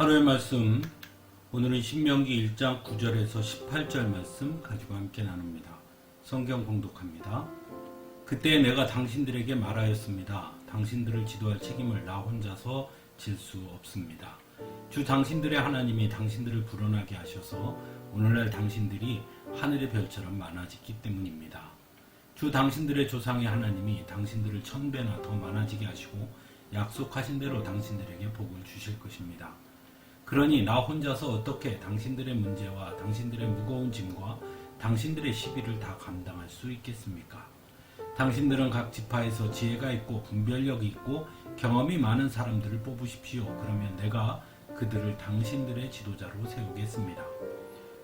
하루의 말씀 오늘은 신명기 1장 9절에서 18절 말씀 가지고 함께 나눕니다. 성경 공독합니다. 그때 내가 당신들에게 말하였습니다. 당신들을 지도할 책임을 나 혼자서 질 수 없습니다. 주 당신들의 하나님이 당신들을 불어나게 하셔서 오늘날 당신들이 하늘의 별처럼 많아졌기 때문입니다. 주 당신들의 조상의 하나님이 당신들을 천배나 더 많아지게 하시고 약속하신 대로 당신들에게 복을 주실 것입니다. 그러니 나 혼자서 어떻게 당신들의 문제와 당신들의 무거운 짐과 당신들의 시비를 다 감당할 수 있겠습니까? 당신들은 각 지파에서 지혜가 있고 분별력이 있고 경험이 많은 사람들을 뽑으십시오. 그러면 내가 그들을 당신들의 지도자로 세우겠습니다.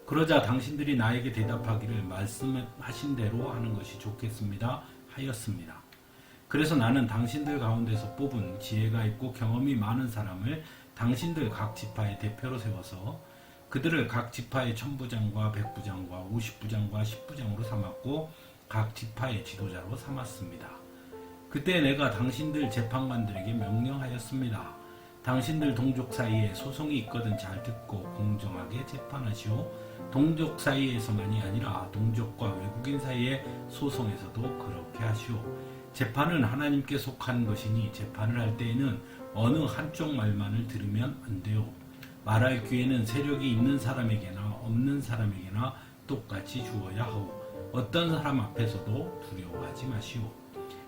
그러자 당신들이 나에게 대답하기를 말씀하신 대로 하는 것이 좋겠습니다. 하였습니다. 그래서 나는 당신들 가운데서 뽑은 지혜가 있고 경험이 많은 사람을 당신들 각 지파의 대표로 세워서 그들을 각 지파의 천부장과 백부장과 오십부장과 십부장으로 삼았고 각 지파의 지도자로 삼았습니다. 그때 내가 당신들 재판관들에게 명령하였습니다. 당신들 동족 사이에 소송이 있거든 잘 듣고 공정하게 재판하시오. 동족 사이에서만이 아니라 동족과 외국인 사이의 소송에서도 그렇게 하시오. 재판은 하나님께 속한 것이니 재판을 할 때에는 어느 한쪽 말만을 들으면 안 돼요. 말할 기회는 세력이 있는 사람에게나 없는 사람에게나 똑같이 주어야 하오. 어떤 사람 앞에서도 두려워하지 마시오.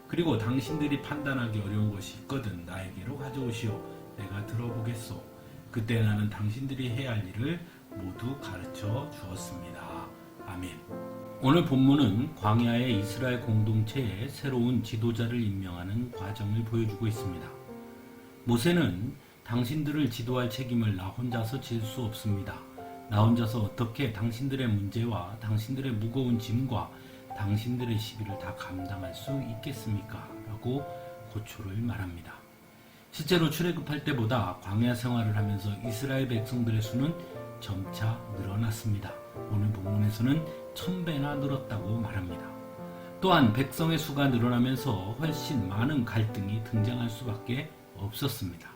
그리고 당신들이 판단하기 어려운 것이 있거든 나에게로 가져오시오. 내가 들어보겠소. 그때 나는 당신들이 해야 할 일을 모두 가르쳐 주었습니다. 아멘. 오늘 본문은 광야의 이스라엘 공동체에 새로운 지도자를 임명하는 과정을 보여주고 있습니다. 모세는 당신들을 지도할 책임을 나 혼자서 질 수 없습니다. 나 혼자서 어떻게 당신들의 문제와 당신들의 무거운 짐과 당신들의 시비를 다 감당할 수 있겠습니까? 라고 고초를 말합니다. 실제로 출애굽할 때보다 광야 생활을 하면서 이스라엘 백성들의 수는 점차 늘어났습니다. 오늘 본문에서는 천배나 늘었다고 말합니다. 또한 백성의 수가 늘어나면서 훨씬 많은 갈등이 등장할 수밖에 없었습니다.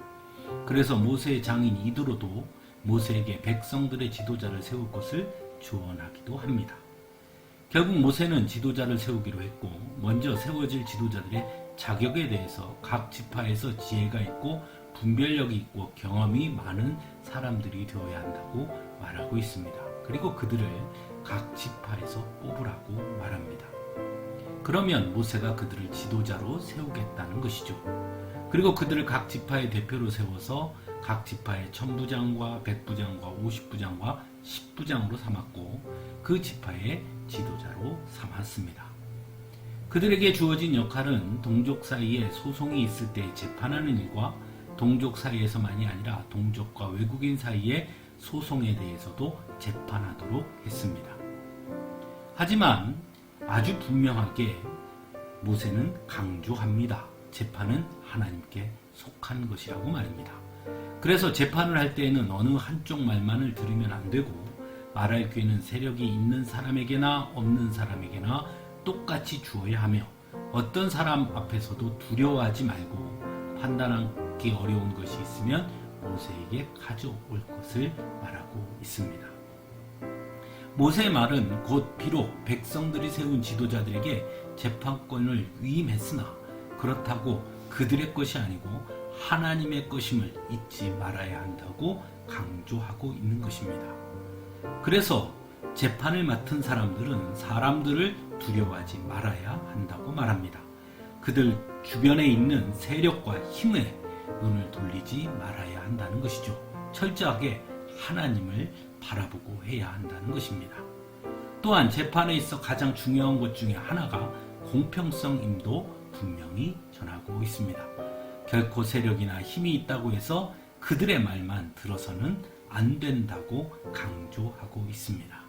그래서 모세의 장인 이드로도 모세에게 백성들의 지도자를 세울 것을 조언하기도 합니다. 결국 모세는 지도자를 세우기로 했고 먼저 세워질 지도자들의 자격에 대해서 각 지파에서 지혜가 있고 분별력이 있고 경험이 많은 사람들이 되어야 한다고 말하고 있습니다. 그리고 그들을 각 지파에서 뽑으라고 말합니다. 그러면 모세가 그들을 지도자로 세우겠다는 것이죠. 그리고 그들을 각 지파의 대표로 세워서 각 지파의 천부장과 백부장과 오십부장과 십부장으로 삼았고 그 지파의 지도자로 삼았습니다. 그들에게 주어진 역할은 동족 사이에 소송이 있을 때 재판하는 일과 동족 사이에서만이 아니라 동족과 외국인 사이의 소송에 대해서도 재판하도록 했습니다. 하지만 아주 분명하게 모세는 강조합니다. 재판은 하나님께 속한 것이라고 말입니다. 그래서 재판을 할 때에는 어느 한쪽 말만을 들으면 안 되고 말할 기회는 세력이 있는 사람에게나 없는 사람에게나 똑같이 주어야 하며 어떤 사람 앞에서도 두려워하지 말고 판단하기 어려운 것이 있으면 모세에게 가져올 것을 말하고 있습니다. 모세의 말은 곧 비록 백성들이 세운 지도자들에게 재판권을 위임했으나 그렇다고 그들의 것이 아니고 하나님의 것임을 잊지 말아야 한다고 강조하고 있는 것입니다. 그래서 재판을 맡은 사람들은 사람들을 두려워하지 말아야 한다고 말합니다. 그들 주변에 있는 세력과 힘에 눈을 돌리지 말아야 한다는 것이죠. 철저하게 하나님을 바라보고 해야 한다는 것입니다. 또한 재판에 있어 가장 중요한 것 중에 하나가 공평성임도 분명히 전하고 있습니다. 결코 세력이나 힘이 있다고 해서 그들의 말만 들어서는 안 된다고 강조하고 있습니다.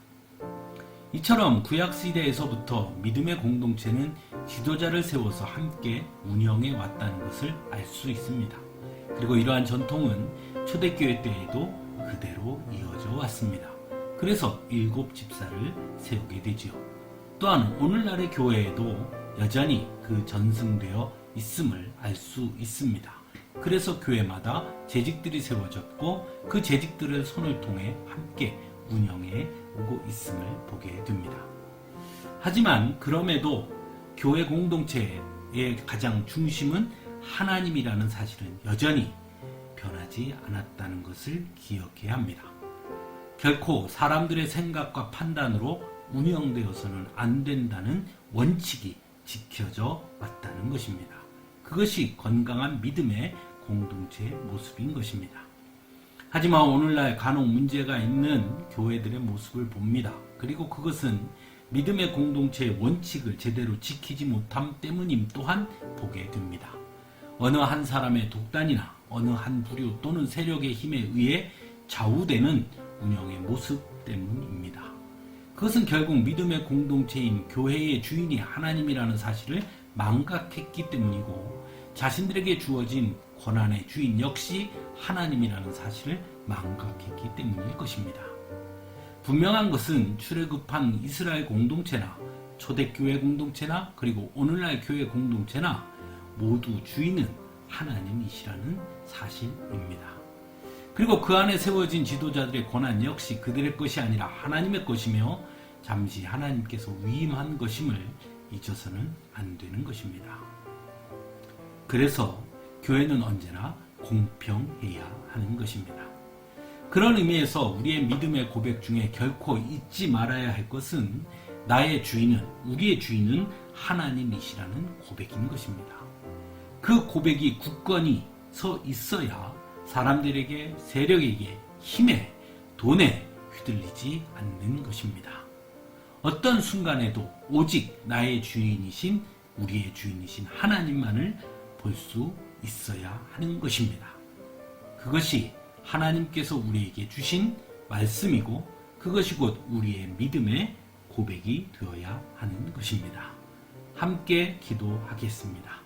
이처럼 구약 시대에서부터 믿음의 공동체는 지도자를 세워서 함께 운영해 왔다는 것을 알 수 있습니다. 그리고 이러한 전통은 초대교회 때에도 그대로 이어져 왔습니다. 그래서 일곱 집사를 세우게 되지요. 또한 오늘날의 교회에도 여전히 그 전승되어 있음을 알 수 있습니다. 그래서 교회마다 재직들이 세워졌고 그 재직들의 손을 통해 함께 운영해 오고 있음을 보게 됩니다. 하지만 그럼에도 교회 공동체의 가장 중심은 하나님이라는 사실은 여전히 변하지 않았다는 것을 기억해야 합니다. 결코 사람들의 생각과 판단으로 운영되어서는 안 된다는 원칙이 지켜져 왔다는 것입니다. 그것이 건강한 믿음의 공동체의 모습인 것입니다. 하지만 오늘날 간혹 문제가 있는 교회들의 모습을 봅니다. 그리고 그것은 믿음의 공동체의 원칙을 제대로 지키지 못함 때문임 또한 보게 됩니다. 어느 한 사람의 독단이나 어느 한 부류 또는 세력의 힘에 의해 좌우되는 운영의 모습 때문입니다. 그것은 결국 믿음의 공동체인 교회의 주인이 하나님이라는 사실을 망각했기 때문이고 자신들에게 주어진 권한의 주인 역시 하나님이라는 사실을 망각했기 때문일 것입니다. 분명한 것은 출애굽한 이스라엘 공동체나 초대교회 공동체나 그리고 오늘날 교회 공동체나 모두 주인은 하나님이시라는 사실입니다. 그리고 그 안에 세워진 지도자들의 권한 역시 그들의 것이 아니라 하나님의 것이며 잠시 하나님께서 위임한 것임을 잊어서는 안 되는 것입니다. 그래서 교회는 언제나 공평해야 하는 것입니다. 그런 의미에서 우리의 믿음의 고백 중에 결코 잊지 말아야 할 것은 나의 주인은, 우리의 주인은 하나님이시라는 고백인 것입니다. 그 고백이 굳건히 서 있어야 사람들에게, 세력에게, 힘에, 돈에 휘둘리지 않는 것입니다. 어떤 순간에도 오직 나의 주인이신, 우리의 주인이신 하나님만을 볼 수 있어야 하는 것입니다. 그것이 하나님께서 우리에게 주신 말씀이고 그것이 곧 우리의 믿음의 고백이 되어야 하는 것입니다. 함께 기도하겠습니다.